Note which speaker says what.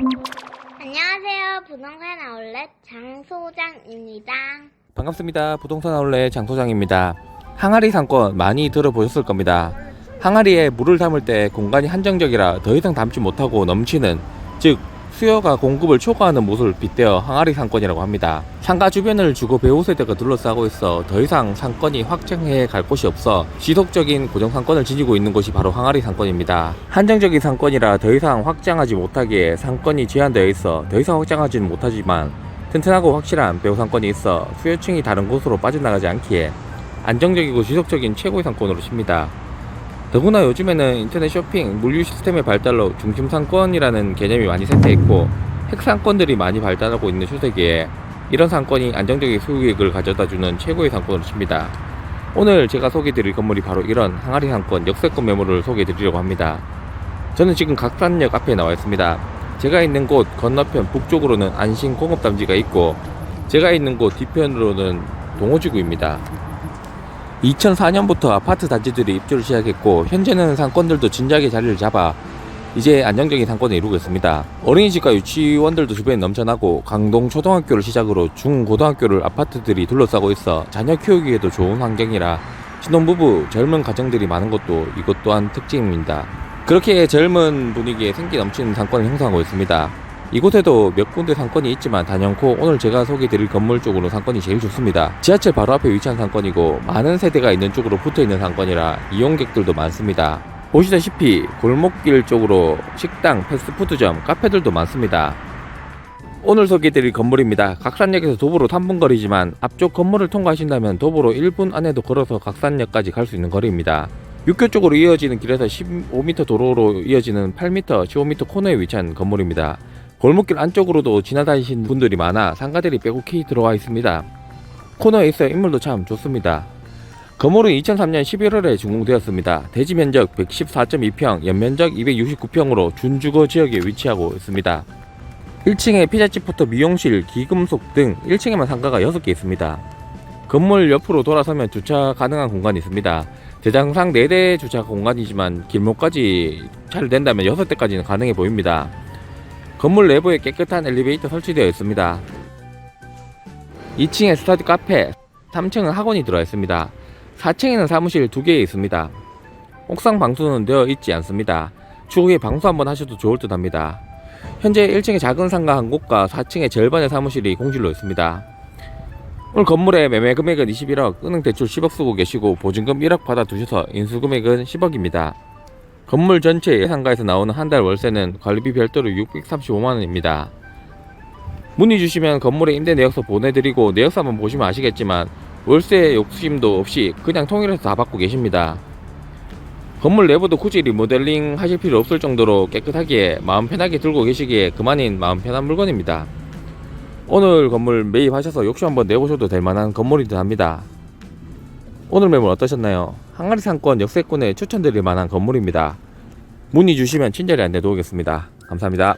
Speaker 1: 안녕하세요. 부동산 아울렛 장소장입니다.
Speaker 2: 반갑습니다. 부동산 아울렛 장소장입니다. 항아리 상권 많이 들어보셨을 겁니다. 항아리에 물을 담을 때 공간이 한정적이라 더 이상 담지 못하고 넘치는 즉 수요가 공급을 초과하는 모습을 빗대어 항아리 상권이라고 합니다. 상가 주변을 주거 배우 세대가 둘러싸고 있어 더 이상 상권이 확장해 갈 곳이 없어 지속적인 고정 상권을 지니고 있는 곳이 바로 항아리 상권입니다. 한정적인 상권이라 더 이상 확장하지 못하기에 상권이 제한되어 있어 더 이상 확장하지는 못하지만 튼튼하고 확실한 배우 상권이 있어 수요층이 다른 곳으로 빠져나가지 않기에 안정적이고 지속적인 최고의 상권으로 칩니다. 더구나 요즘에는 인터넷 쇼핑, 물류 시스템의 발달로 중심 상권이라는 개념이 많이 쇠퇴했고 핵 상권들이 많이 발달하고 있는 추세기에 이런 상권이 안정적인 수익을 가져다주는 최고의 상권으로 칩니다. 오늘 제가 소개드릴 건물이 바로 이런 항아리 상권 역세권 매물을 소개드리려고 합니다. 저는 지금 각산역 앞에 나와 있습니다. 제가 있는 곳 건너편 북쪽으로는 안신 공업단지가 있고 제가 있는 곳 뒤편으로는 동호지구입니다. 2004년부터 아파트 단지들이 입주를 시작했고 현재는 상권들도 진작에 자리를 잡아 이제 안정적인 상권을 이루고 있습니다. 어린이집과 유치원들도 주변에 넘쳐나고 강동 초등학교를 시작으로 중고등학교를 아파트들이 둘러싸고 있어 자녀 키우기에도 좋은 환경이라 신혼부부 젊은 가정들이 많은 것도 이것 또한 특징입니다. 그렇게 젊은 분위기에 생기 넘치는 상권을 형성하고 있습니다. 이곳에도 몇 군데 상권이 있지만 단연코 오늘 제가 소개드릴 건물 쪽으로 상권이 제일 좋습니다. 지하철 바로 앞에 위치한 상권이고 많은 세대가 있는 쪽으로 붙어 있는 상권이라 이용객들도 많습니다. 보시다시피 골목길 쪽으로 식당, 패스트푸드점, 카페들도 많습니다. 오늘 소개드릴 건물입니다. 각산역에서 도보로 3분 거리지만 앞쪽 건물을 통과하신다면 도보로 1분 안에도 걸어서 각산역까지 갈 수 있는 거리입니다. 육교 쪽으로 이어지는 길에서 15m 도로로 이어지는 8m, 15m 코너에 위치한 건물입니다. 골목길 안쪽으로도 지나다니시는 분들이 많아 상가들이 빼곡히 들어와 있습니다. 코너에 있어 인물도 참 좋습니다. 건물은 2003년 11월에 준공되었습니다. 대지 면적 114.2평, 연면적 269평으로 준주거 지역에 위치하고 있습니다. 1층에 피자집부터 미용실, 기금속 등 1층에만 상가가 6개 있습니다. 건물 옆으로 돌아서면 주차 가능한 공간이 있습니다. 대장상 4대 주차 공간이지만 길목까지 차를 댄다면 6대까지는 가능해 보입니다. 건물 내부에 깨끗한 엘리베이터 설치되어 있습니다. 2층에 스터디 카페, 3층은 학원이 들어와 있습니다. 4층에는 사무실 2개 있습니다. 옥상 방수는 되어 있지 않습니다. 추후에 방수 한번 하셔도 좋을 듯 합니다. 현재 1층에 작은 상가 한 곳과 4층의 절반의 사무실이 공실로 있습니다. 오늘 건물의 매매 금액은 21억, 은행 대출 10억 쓰고 계시고 보증금 1억 받아 두셔서 인수 금액은 10억입니다. 건물 전체 예상가에서 나오는 한 달 월세는 관리비 별도로 635만 원입니다. 문의 주시면 건물의 임대 내역서 보내드리고 내역서 한번 보시면 아시겠지만 월세 욕심도 없이 그냥 통일해서 다 받고 계십니다. 건물 내부도 굳이 리모델링 하실 필요 없을 정도로 깨끗하기에 마음 편하게 들고 계시기에 그만인 마음 편한 물건입니다. 오늘 건물 매입하셔서 욕심 한번 내보셔도 될 만한 건물이긴 합니다. 오늘 매물 어떠셨나요? 항아리 상권 역세권에 추천드릴 만한 건물입니다. 문의 주시면 친절히 안내 도우겠습니다. 감사합니다.